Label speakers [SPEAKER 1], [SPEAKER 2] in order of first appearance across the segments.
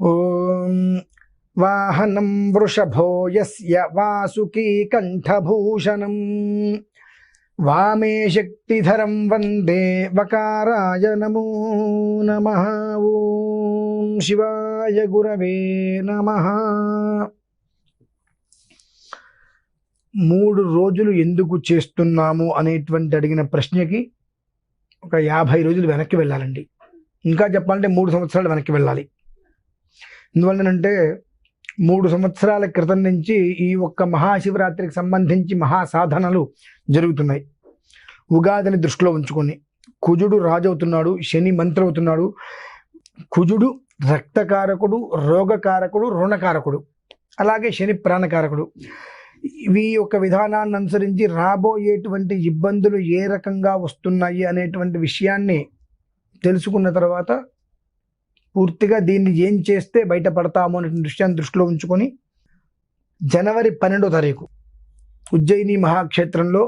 [SPEAKER 1] ఓం వాహనం వృషభో యస్య వాసుకీ కంఠభూషణం వామే శక్తిధరం వందే వకారాయ నమో నమ ఓం శివాయ గురవే నమ మూడు రోజులు ఎందుకు చేస్తున్నాము అనేటువంటి అడిగిన ప్రశ్నకి ఒక యాభై రోజులు వెనక్కి వెళ్ళాలండి. ఇంకా చెప్పాలంటే మూడు సంవత్సరాలు వెనక్కి వెళ్ళాలి. ఎందువల్లనంటే మూడు సంవత్సరాల క్రితం నుంచి ఈ ఒక్క మహాశివరాత్రికి సంబంధించి మహా సాధనలు జరుగుతున్నాయి. ఉగాదిని దృష్టిలో ఉంచుకొని కుజుడు రాజవుతున్నాడు శని మంత్రి అవుతున్నాడు కుజుడు రక్తకారకుడు రోగకారకుడు రుణకారకుడు అలాగే శని ప్రాణకారకుడు. ఈ యొక్క విధానాన్ని అనుసరించి రాబోయేటువంటి ఇబ్బందులు ఏ రకంగా వస్తున్నాయి అనేటువంటి విషయాన్ని తెలుసుకున్న తర్వాత పూర్తిగా దీన్ని ఏం చేస్తే బయటపడతాము అనే విషయాన్ని దృష్టిలో ఉంచుకొని జనవరి పన్నెండో తారీఖు ఉజ్జయిని మహాక్షేత్రంలో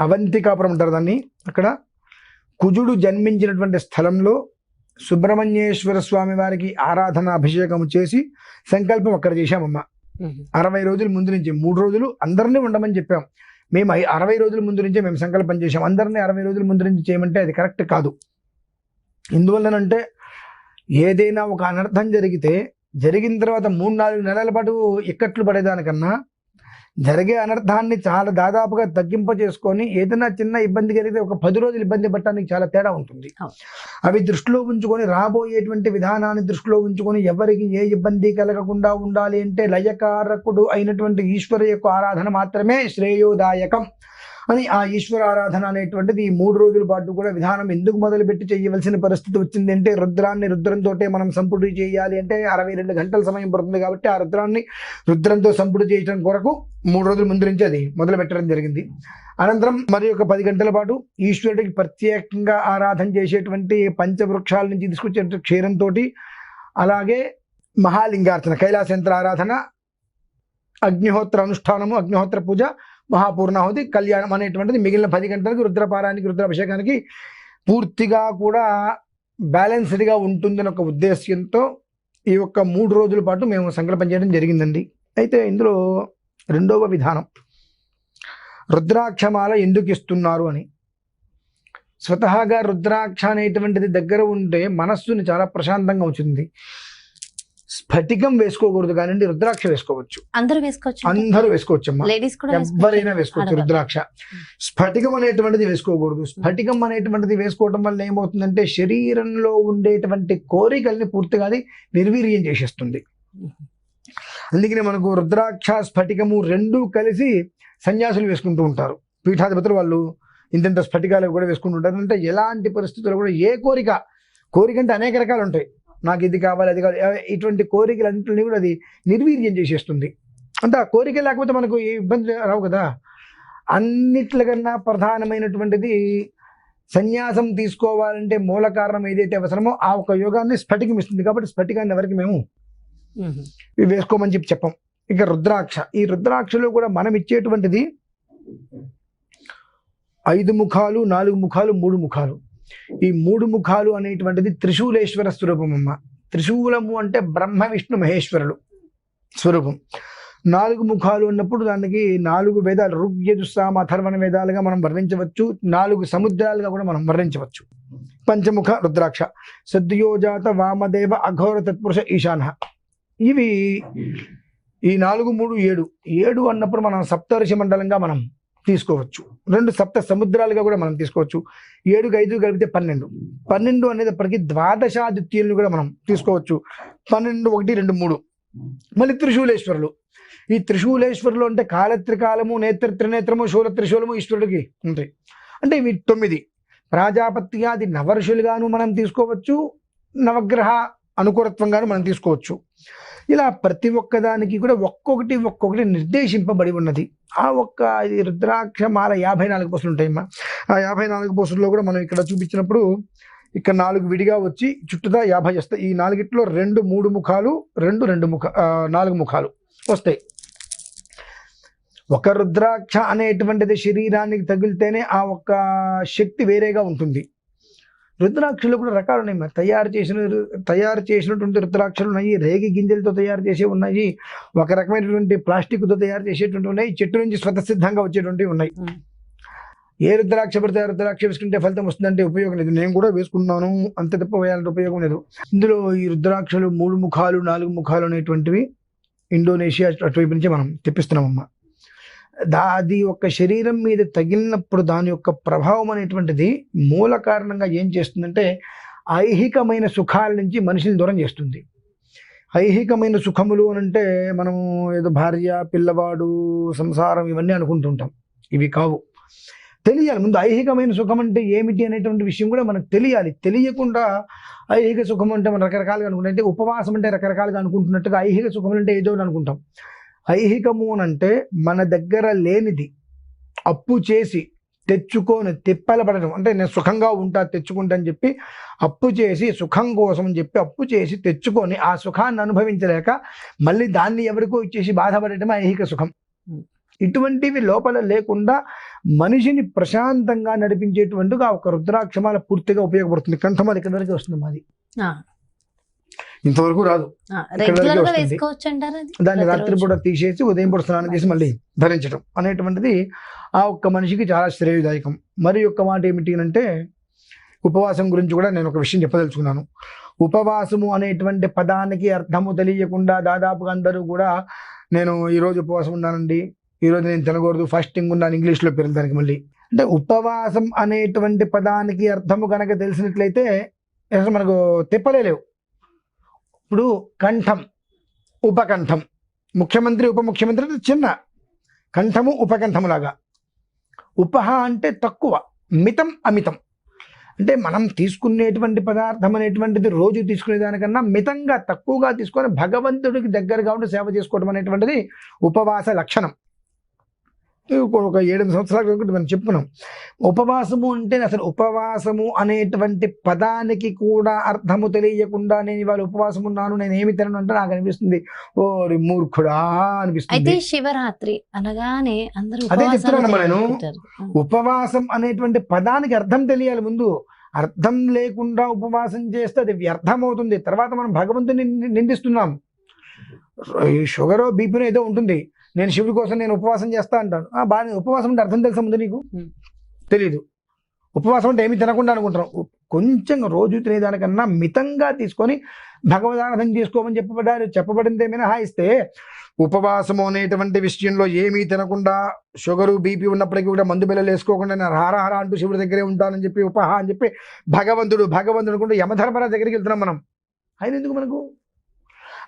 [SPEAKER 1] అవంతికాపురం అంటారు దాన్ని. అక్కడ కుజుడు జన్మించినటువంటి స్థలంలో సుబ్రహ్మణ్యేశ్వర స్వామి వారికి ఆరాధన అభిషేకం చేసి సంకల్పం అక్కడ చేశామమ్మ. అరవై రోజుల ముందు నుంచి మూడు రోజులు అందరినీ ఉండమని చెప్పాం. మేము అరవై రోజుల ముందు నుంచే మేము సంకల్పం చేశాం. అందరినీ అరవై రోజుల ముందు నుంచి చేయమంటే అది కరెక్ట్ కాదు. ఎందువల్లనంటే ఏదైనా ఒక అనర్థం జరిగితే జరిగిన తర్వాత మూడు నాలుగు నెలల పాటు ఇక్కట్లు పడేదానికన్నా జరిగే అనర్థాన్ని చాలా దాదాపుగా తగ్గింప చేసుకొని ఏదైనా చిన్న ఇబ్బంది కలిగితే ఒక పది రోజులు ఇబ్బంది పడటానికి చాలా తేడా ఉంటుంది. అవి దృష్టిలో ఉంచుకొని రాబోయేటువంటి విధానాన్ని దృష్టిలో ఉంచుకొని ఎవరికి ఏ ఇబ్బంది కలగకుండా ఉండాలి అంటే లయకారకుడు అయినటువంటి ఈశ్వర యొక్క ఆరాధన మాత్రమే శ్రేయోదాయకం అని ఆ ఈశ్వర ఆరాధన అనేటువంటిది ఈ మూడు రోజుల పాటు కూడా విధానం ఎందుకు మొదలుపెట్టి చేయవలసిన పరిస్థితి వచ్చింది అంటే రుద్రాన్ని రుద్రంతో మనం సంపుటి చేయాలి అంటే అరవై రెండు గంటల సమయం పడుతుంది కాబట్టి ఆ రుద్రాన్ని రుద్రంతో సంపుటి చేయడం కొరకు మూడు రోజుల ముందు నుంచి అది మొదలు పెట్టడం జరిగింది. అనంతరం మరి ఒక పది గంటల పాటు ఈశ్వరుడికి ప్రత్యేకంగా ఆరాధన చేసేటువంటి పంచవృక్షాల నుంచి తీసుకొచ్చే క్షీరంతో అలాగే మహాలింగార్చన కైలాసంత్ర ఆరాధన అగ్నిహోత్ర అనుష్ఠానము అగ్నిహోత్ర పూజ మహాపూర్ణాహుతి కళ్యాణం అనేటువంటిది మిగిలిన పది గంటలకు రుద్రపారానికి రుద్రాభిషేకానికి పూర్తిగా కూడా బ్యాలెన్స్డ్గా ఉంటుందని ఒక ఉద్దేశ్యంతో ఈ యొక్క మూడు రోజుల పాటు మేము సంకల్పం చేయడం జరిగిందండి. అయితే ఇందులో రెండవ విధానం. రుద్రాక్షమాల ఎందుకు ఇస్తున్నారు అని. స్వతహాగా రుద్రాక్ష అనేటువంటిది దగ్గర ఉంటే మనస్సుని చాలా ప్రశాంతంగా ఉంచుతుంది. స్ఫటికం వేసుకోకూడదు కానీ రుద్రాక్ష వేసుకోవచ్చు.
[SPEAKER 2] అందరూ వేసుకోవచ్చు
[SPEAKER 1] అందరూ
[SPEAKER 2] కూడా
[SPEAKER 1] ఎవరైనా వేసుకోవచ్చు. రుద్రాక్ష. స్ఫటికం అనేటువంటిది వేసుకోకూడదు. స్ఫటికం అనేటువంటిది వేసుకోవడం వల్ల ఏమవుతుందంటే శరీరంలో ఉండేటువంటి కోరికల్ని పూర్తిగా నిర్వీర్యం చేసేస్తుంది. అందుకనే మనకు రుద్రాక్ష స్ఫటికము రెండు కలిసి సన్యాసులు వేసుకుంటూ ఉంటారు. పీఠాధిపతులు వాళ్ళు ఇంతింత స్ఫటికాలు కూడా వేసుకుంటూ ఉంటారు. అంటే ఎలాంటి పరిస్థితుల్లో కూడా ఏ కోరిక కోరిక అంటే అనేక రకాలు ఉంటాయి. నాకు ఇది కావాలి అది కావాలి. ఇటువంటి కోరికలన్నింటినీ కూడా అది నిర్వీర్యం చేసేస్తుంది. ఆ కోరిక లేకపోతే మనకు ఏ ఇబ్బంది రావు కదా. అన్నిట్లకన్నా ప్రధానమైనటువంటిది సన్యాసం తీసుకోవాలంటే మూల కారణం ఏదైతే అవసరమో ఆ ఒక యోగాన్ని స్ఫటికం ఇస్తుంది. కాబట్టి స్ఫటికాన్ని ఎవరికి మేము. ఇవి వేసుకోమని చెప్పి చెప్పాం. ఇక రుద్రాక్ష. ఈ రుద్రాక్షలో కూడా మనం ఇచ్చేటువంటిది ఐదు ముఖాలు నాలుగు ముఖాలు మూడు ముఖాలు. ఈ మూడు ముఖాలు అనేటువంటిది త్రిశూలేశ్వర స్వరూపమమ్మ. త్రిశూలము అంటే బ్రహ్మ విష్ణు మహేశ్వరుడు స్వరూపం. నాలుగు ముఖాలు ఉన్నప్పుడు దానికి నాలుగు వేదాలు ఋగ్యజుస్సామ అథర్వణ వేదాలుగా మనం వర్ణించవచ్చు. నాలుగు సముద్రాలుగా కూడా మనం వర్ణించవచ్చు. పంచముఖ రుద్రాక్ష సద్యోజాత వామదేవ అఘోర తత్పురుష ఈశాన ఇవి ఈ నాలుగు మూడు ఏడు. ఏడు అన్నప్పుడు మనం సప్తర్షి మండలంగా మనం తీసుకోవచ్చు. రెండు సప్త సముద్రాలుగా కూడా మనం తీసుకోవచ్చు. ఏడుగు ఐదు కలిపితే పన్నెండు. పన్నెండు అనేది అప్పటికి ద్వాదశాదిత్యులను కూడా మనం తీసుకోవచ్చు. పన్నెండు ఒకటి రెండు మూడు. మళ్ళీ త్రిశూలేశ్వరులు. ఈ త్రిశూలేశ్వరులు అంటే కాలత్రికాలము నేత్ర త్రినేత్రము శూల త్రిశూలము ఈశ్వరుడికి ఉంటాయి. అంటే ఇవి తొమ్మిది. ప్రాజాపత్యాది నవఋషులుగాను మనం తీసుకోవచ్చు. నవగ్రహ అనుకూలత్వంగాను మనం తీసుకోవచ్చు. ఇలా ప్రతి ఒక్కదానికి కూడా ఒక్కొక్కటి ఒక్కొక్కటి నిర్దేశింపబడి ఉన్నది. ఆ ఒక్క ఇది రుద్రాక్ష మాల యాభై నాలుగు పూసలు ఉంటాయమ్మా. ఆ యాభై నాలుగు పూసల్లో కూడా మనం ఇక్కడ చూపించినప్పుడు ఇక్కడ నాలుగు విడిగా వచ్చి చుట్టూతా యాభై వస్తాయి ఈ నాలుగిట్లో రెండు మూడు ముఖాలు రెండు రెండు ముఖ నాలుగు ముఖాలు వస్తాయి. ఒక రుద్రాక్ష అనేటువంటిది శరీరానికి తగిలితేనే ఆ ఒక్క శక్తి వేరేగా ఉంటుంది. రుద్రాక్షలు కూడా రకాలు ఉన్నాయి. మరి తయారు చేసిన తయారు చేసినటువంటి రుద్రాక్షలు ఉన్నాయి. రేగి గింజలతో తయారు చేసే ఉన్నాయి. ఒక రకమైనటువంటి ప్లాస్టిక్తో తయారు చేసేటువంటి ఉన్నాయి. చెట్టు నుంచి స్వతసిద్ధంగా వచ్చేటువంటివి ఉన్నాయి. ఏ రుద్రాక్ష పడితే రుద్రాక్ష వేసుకుంటే ఫలితం వస్తుందంటే ఉపయోగం లేదు. నేను కూడా వేసుకున్నాను. అంత తప్ప వేయాలంటే ఉపయోగం లేదు. ఇందులో ఈ రుద్రాక్షలు మూడు ముఖాలు నాలుగు ముఖాలు అనేటువంటివి ఇండోనేషియా అటువైపు నుంచి మనం తెప్పిస్తున్నామమ్మా. దా అది ఒక శరీరం మీద తగిలినప్పుడు దాని యొక్క ప్రభావం అనేటువంటిది మూల కారణంగా ఏం చేస్తుందంటే ఐహికమైన సుఖాల నుంచి మనిషిని దూరం చేస్తుంది. ఐహికమైన సుఖములు అని అంటే మనము ఏదో భార్య పిల్లవాడు సంసారం ఇవన్నీ అనుకుంటుంటాం. ఇవి కావు. తెలియాలి. ముందు ఐహికమైన సుఖం అంటే ఏమిటి అనేటువంటి విషయం కూడా మనకు తెలియాలి. తెలియకుండా ఐహిక సుఖం అంటే మనం రకరకాలుగా అనుకుంటాం. అంటే ఉపవాసం అంటే రకరకాలుగా అనుకుంటున్నట్టుగా ఐహిక సుఖం అంటే ఏదో అనుకుంటాం. ఐహికము అంటే మన దగ్గర లేనిది అప్పు చేసి తెచ్చుకొని తిప్పల పడడం అంటే నేను సుఖంగా ఉంటా తెచ్చుకుంటా అని చెప్పి అప్పు చేసి సుఖం కోసం అని చెప్పి అప్పు చేసి తెచ్చుకొని ఆ సుఖాన్ని అనుభవించలేక మళ్ళీ దాన్ని ఎవరికో ఇచ్చేసి బాధపడటం ఐహిక సుఖం. ఇటువంటివి లోపల లేకుండా మనిషిని ప్రశాంతంగా నడిపించేటువంటిగా ఒక రుద్రాక్షమాల పూర్తిగా ఉపయోగపడుతుంది. కంఠమాల ఇక్కడి వరకు వస్తుంది మాది.
[SPEAKER 2] అంటారా అది?
[SPEAKER 1] దాన్ని రాత్రి
[SPEAKER 2] ప్రతిరోజు?
[SPEAKER 1] పూట తీసేసి ఉదయం పూట స్నానం చేసి మళ్ళీ ధరించడం అనేటువంటిది ఆ ఒక్క మనిషికి చాలా శ్రేయదాయకం. మరి యొక్క మాట ఏమిటి అంటే ఉపవాసం గురించి కూడా నేను ఒక విషయం చెప్పదలుచుకున్నాను. ఉపవాసము అనేటువంటి పదానికి అర్థము తెలియకుండా దాదాపుగా అందరూ కూడా నేను ఈరోజు ఉపవాసం ఉన్నానండి. ఈరోజు నేను తినకూడదు ఫాస్టింగ్ ఉన్నాను ఇంగ్లీష్లో పేరు దానికి మళ్ళీ. అంటే ఉపవాసం అనేటువంటి పదానికి అర్థము కనుక తెలిసినట్లయితే మనకు తిప్పలేలేవు ఇప్పుడు కంఠం ఉపకంఠం. ముఖ్యమంత్రి ఉప ముఖ్యమంత్రి అంటే చిన్న. కంఠము ఉపకంఠములాగా. ఉపహ అంటే తక్కువ మితం అమితం. అంటే మనం తీసుకునేటువంటి పదార్థం అనేటువంటిది రోజు తీసుకునే దానికన్నా మితంగా తక్కువగా తీసుకొని భగవంతుడికి దగ్గరగా ఉండి సేవ చేసుకోవడం అనేటువంటిది ఉపవాస లక్షణం. ఒక- ఏడు సంవత్సరాల క్రితం మనం చెప్పుకున్నాం ఉపవాసము అంటే అసలు ఉపవాసము అనేటువంటి పదానికి కూడా అర్థము తెలియకుండా నేను ఇవాళ ఉపవాసం ఉన్నాను నేను ఏమి తినను అంటే నాకు అనిపిస్తుంది ఓ మూర్ఖుడా
[SPEAKER 2] అయితే
[SPEAKER 1] అనిపిస్తుంది
[SPEAKER 2] శివరాత్రి అనగానే అందరూ
[SPEAKER 1] అదే చెప్తున్నానమ్మా నేను. ఉపవాసం అనేటువంటి పదానికి అర్థం తెలియాలి ముందు. అర్థం లేకుండా ఉపవాసం చేస్తే అది వ్యర్థం అవుతుంది తర్వాత మనం భగవంతుని నిందిస్తున్నాం. ఈ షుగర్ బీపీనో ఏదో ఉంటుంది. నేను శివుడి కోసం నేను ఉపవాసం చేస్తా అంటాను ఆ, బాగా ఉపవాసం అంటే అర్థం తెలుసా ముందు నీకు. తెలీదు. ఉపవాసం అంటే ఏమి తినకుండా అనుకుంటాం కొంచెం రోజు తినేదానికన్నా మితంగా తీసుకొని భగవదారాధన చేసుకోమని చెప్పబడ్డారు. చెప్పబడింది ఏమైనా? హాయిస్తే ఉపవాసము అనేటువంటి విషయంలో ఏమీ తినకుండా షుగరు బీపీ ఉన్నప్పటికీ కూడా మందు బిల్లలు వేసుకోకుండా నేను హార హార అంటూ శివుడి దగ్గరే ఉంటానని చెప్పి ఉపహ అని చెప్పి భగవంతుడు భగవంతుడు అనుకుంటూ యమధర్మరాజు దగ్గరికి వెళ్తున్నాం మనం. ఆయన ఎందుకు మనకు?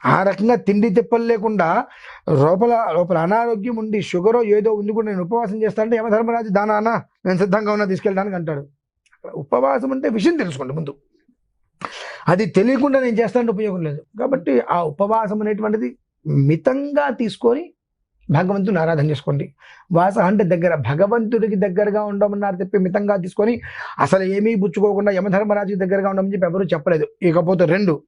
[SPEAKER 1] ఆ రకంగా తిండి తిప్పలు లేకుండా లోపల లోపల అనారోగ్యం ఉండి షుగరో ఏదో ఉంది కూడా నేను ఉపవాసం చేస్తానంటే యమధర్మరాజు దానా అన్న నేను సిద్ధంగా ఉన్నా తీసుకెళ్ళడానికి అంటాడు. ఉపవాసం అంటే విషయం తెలుసుకోండి ముందు. అది తెలియకుండా నేను చేస్తానంటే ఉపయోగం లేదు. కాబట్టి ఆ ఉపవాసం అనేటువంటిది మితంగా తీసుకొని భగవంతుని ఆరాధన చేసుకోండి. వాస అంటే దగ్గర భగవంతుడికి దగ్గరగా ఉండమన్నారు చెప్పి మితంగా తీసుకొని అసలు ఏమీ పుచ్చుకోకుండా యమధర్మరాజుకి దగ్గరగా ఉండమని చెప్పి ఎవరు చెప్పలేదు. ఇకపోతే రెండు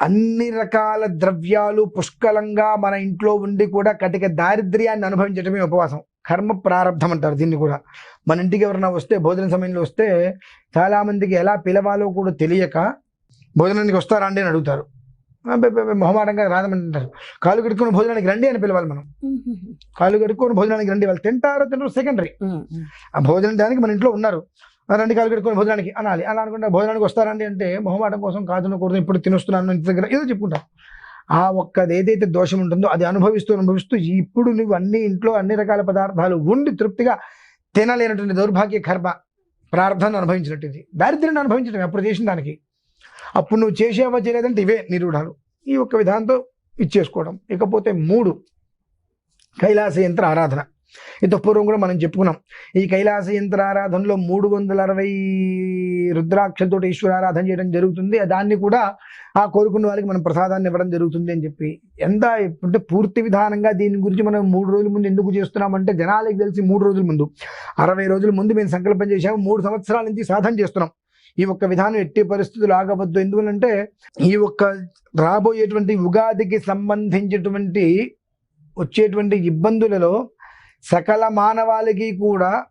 [SPEAKER 1] అన్ని రకాల ద్రవ్యాలు పుష్కలంగా మన ఇంట్లో ఉండి కూడా కటిక దారిద్ర్యాన్ని అనుభవించడమే ఉపవాసం. కర్మ ప్రారంధం అంటారు దీన్ని కూడా. మన ఇంటికి ఎవరైనా వస్తే భోజన సమయంలో వస్తే చాలా మందికి ఎలా పిలవాలో కూడా తెలియక భోజనానికి వస్తారా అండి అని అడుగుతారు. "ఆ, బె- బె- బె, మొహమాటంగా రాదమని అంటారు. కాలు కడుక్కొని భోజనానికి రండి అని పిలవాలి మనం. కాలు కడుక్కొని భోజనానికి రండి. వాళ్ళు తింటారో తింటారో సెకండరీ. ఆ భోజనం దానికి మన ఇంట్లో ఉన్నారు. రండి కాలు పెట్టుకొని భోజనానికి అనాలి. అలా అనుకుంటే భోజనానికి వస్తారండి అంటే మొహమాటం కోసం కాదనకూడదు ఇప్పుడు తినొస్తున్నాను ఇంటి దగ్గర ఏదో చెప్పుకుంటాం ఆ ఒక్కది ఏదైతే దోషం ఉంటుందో అది అనుభవిస్తూ అనుభవిస్తూ ఇప్పుడు నువ్వు అన్ని ఇంట్లో అన్ని రకాల పదార్థాలు ఉండి తృప్తిగా తినలేనటువంటి దౌర్భాగ్య కర్మ ప్రార్థన అనుభవించినట్టు ఇది దారిద్ర్యాన్ని అనుభవించడం అప్పుడు చేసిన దానికి. అప్పుడు నువ్వు చేసేవా చేయలేదంటే ఇవే నిరూఢాలు. ఈ ఒక్క విధానంతో ఇచ్చేసుకోవడం ఇకపోతే మూడు. కైలాస యంత్ర ఆరాధన. ఇంతపూర్వం కూడా మనం చెప్పుకున్నాం. ఈ కైలాస యంత్ర ఆరాధనలో మూడు వందల అరవై రుద్రాక్షలతో ఈశ్వర ఆరాధన చేయడం జరుగుతుంది. దాన్ని కూడా ఆ కోరుకున్న వాళ్ళకి మనం ప్రసాదాన్ని ఇవ్వడం జరుగుతుంది అని చెప్పి. ఎంత అంటే పూర్తి విధానంగా దీని గురించి మనం మూడు రోజుల ముందు ఎందుకు చేస్తున్నామంటే జనాలకి తెలిసి మూడు రోజుల ముందు. అరవై రోజుల ముందు మేము సంకల్పం చేశాము. మూడు సంవత్సరాల నుంచి సాధన చేస్తున్నాం. ఈ ఒక్క విధానం ఎట్టి పరిస్థితులు ఆగవద్దు. ఎందువల్లంటే ఈ ఒక్క రాబోయేటువంటి ఉగాదికి సంబంధించినటువంటి వచ్చేటువంటి ఇబ్బందులలో సకల మానవాళికి కూడా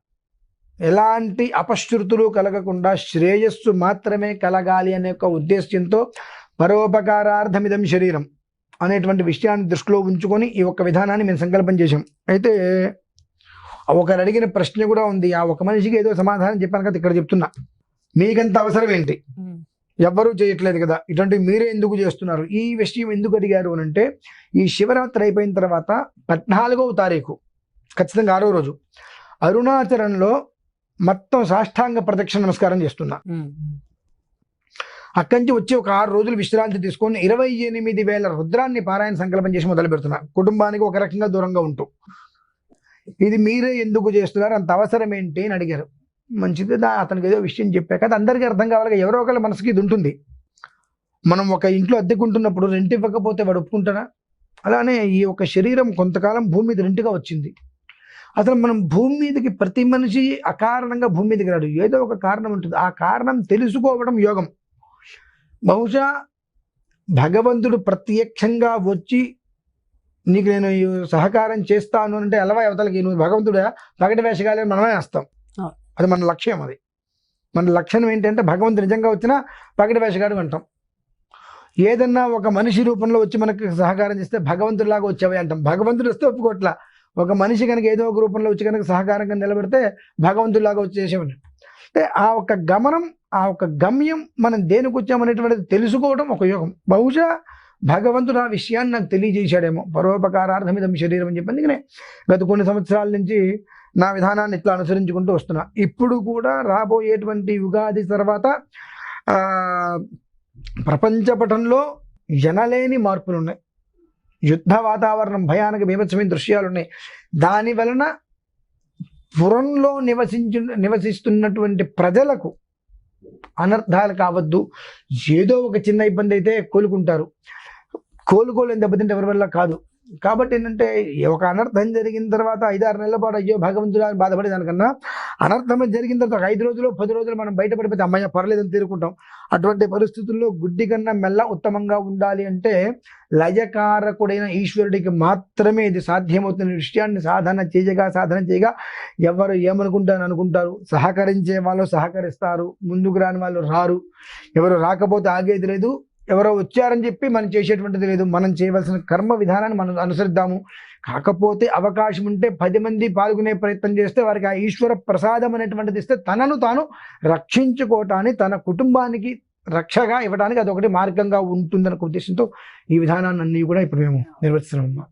[SPEAKER 1] ఎలాంటి అపశృతులు కలగకుండా శ్రేయస్సు మాత్రమే కలగాలి అనే ఒక ఉద్దేశ్యంతో పరోపకారార్థమిదం శరీరం అనేటువంటి విషయాన్ని దృష్టిలో ఉంచుకొని ఈ ఒక్క విధానాన్ని మేము సంకల్పం చేశాం. అయితే ఒకరు అడిగిన ప్రశ్న కూడా ఉంది. ఆ ఒక మనిషికి ఏదో సమాధానం చెప్పాను కదా ఇక్కడ చెప్తున్నా. మీకంత అవసరం ఏంటి? ఎవ్వరూ చేయట్లేదు కదా. ఇటువంటి మీరే ఎందుకు చేస్తున్నారు? ఈ విషయం ఎందుకు అడిగారు అని అంటే ఈ శివరాత్రి అయిపోయిన తర్వాత పద్నాలుగవ తారీఖు ఖచ్చితంగా ఆరో రోజు. అరుణాచలంలో మొత్తం సాష్టాంగ ప్రదక్షిణ నమస్కారం చేస్తున్నా. అక్కడి నుంచి వచ్చి ఒక ఆరు రోజులు విశ్రాంతి తీసుకొని ఇరవై ఎనిమిది వేల రుద్రాన్ని పారాయణ సంకల్పం చేసి మొదలు పెడుతున్నా. కుటుంబానికి ఒక రకంగా దూరంగా ఉంటూ. ఇది మీరే ఎందుకు చేస్తున్నారు? అంత అవసరం ఏంటి? అని అడిగారు. మంచిది అతనికి ఏదో విషయం చెప్పాక అది అందరికీ అర్థం కావాలి ఎవరో ఒకళ్ళ మనసుకి ఇది ఉంటుంది. మనం ఒక ఇంట్లో అద్దెకుంటున్నప్పుడు రెంట్ ఇవ్వకపోతే వాడు ఒప్పుకుంటారా అలానే ఈ యొక్క శరీరం కొంతకాలం భూమి మీద రెంట్గా వచ్చింది. అసలు మనం భూమి మీదకి ప్రతి మనిషి అకారణంగా భూమి మీదకి రాడు. ఏదో ఒక కారణం ఉంటుంది. ఆ కారణం తెలుసుకోవడం యోగం. బహుశా భగవంతుడు ప్రత్యక్షంగా వచ్చి నీకు నేను సహకారం చేస్తాను అంటే ఎలవా అవతలకి. నువ్వు భగవంతుడా? పగటి వేషగాలని మనమే వేస్తాం. అది మన లక్ష్యం అది. మన లక్ష్యం ఏంటంటే భగవంతుడు నిజంగా వచ్చినా పగటి వేషగాడు అంటాం. ఏదన్నా ఒక మనిషి రూపంలో వచ్చి మనకి సహకారం చేస్తే భగవంతుడిలాగా వచ్చావే అంటాం. భగవంతుడు వస్తే ఒప్పుకోట్లా ఒక మనిషి కనుక ఏదో ఒక రూపంలో వచ్చి కనుక సహకారంగా నిలబెడితే భగవంతుడిలాగా వచ్చేసేవాడు. అంటే ఆ ఒక గమనం ఆ ఒక గమ్యం మనం దేనికి వచ్చామనేటువంటిది తెలుసుకోవడం ఒక యోగం. బహుశా భగవంతుడు ఆ విషయాన్ని నాకు తెలియజేశాడేమో. పరోపకారార్థమిదం శరీరం అని చెప్పి. అందుకనే గత కొన్ని సంవత్సరాల నుంచి నా విధానాన్ని ఇట్లా అనుసరించుకుంటూ వస్తున్నా. ఇప్పుడు కూడా రాబోయేటువంటి యుగాది తర్వాత ప్రపంచ పటంలో ఎనలేని మార్పులు ఉన్నాయి యుద్ధ వాతావరణం భయానక బీభత్సమైన దృశ్యాలు ఉన్నాయి దాని వలన పురంలో నివసించు నివసిస్తున్నటువంటి ప్రజలకు అనర్థాలు కావద్దు. ఏదో ఒక చిన్న ఇబ్బంది అయితే కోలుకుంటారు. కోలుకోలేని దెబ్బతింటే ఎవరి వల్ల కాదు. కాబట్టి ఏంటంటే ఒక అనర్థం జరిగిన తర్వాత ఐదారు నెలల పాటు అయ్యో భగవంతుడు అని బాధపడేదానికన్నా అనర్థం జరిగిన తర్వాత ఒక ఐదు రోజులు పది రోజులు మనం బయటపడిపోతే అమ్మాయి పర్లేదని తీరుకుంటాం. అటువంటి పరిస్థితుల్లో గుడ్డి కన్నా మెల్ల ఉత్తమంగా ఉండాలి అంటే లయకారకుడైన ఈశ్వరుడికి మాత్రమే ఇది సాధ్యమవుతున్న విషయాన్ని సాధన చేయగా సాధన చేయగా ఎవరు ఏమనుకుంటారని అనుకుంటారు. సహకరించే వాళ్ళు సహకరిస్తారు. ముందుకు రాని వాళ్ళు రారు. ఎవరు రాకపోతే ఆగేది లేదు. ఎవరో వచ్చారని చెప్పి మనం చేసేటువంటిది లేదు. మనం చేయవలసిన కర్మ విధానాన్ని మనం అనుసరిద్దాము. కాకపోతే అవకాశం ఉంటే పది మంది పాల్గొనే ప్రయత్నం చేస్తే వారికి ఆ ఈశ్వర ప్రసాదం అనేటువంటిది ఇస్తే తనను తాను రక్షించుకోవటానికి తన కుటుంబానికి రక్షగా ఇవ్వడానికి అదొకటి మార్గంగా ఉంటుందన్న ఉద్దేశంతో ఈ విధానాన్ని అన్నీ కూడా ఇప్పుడు మేము నిర్వర్తిస్తున్నాం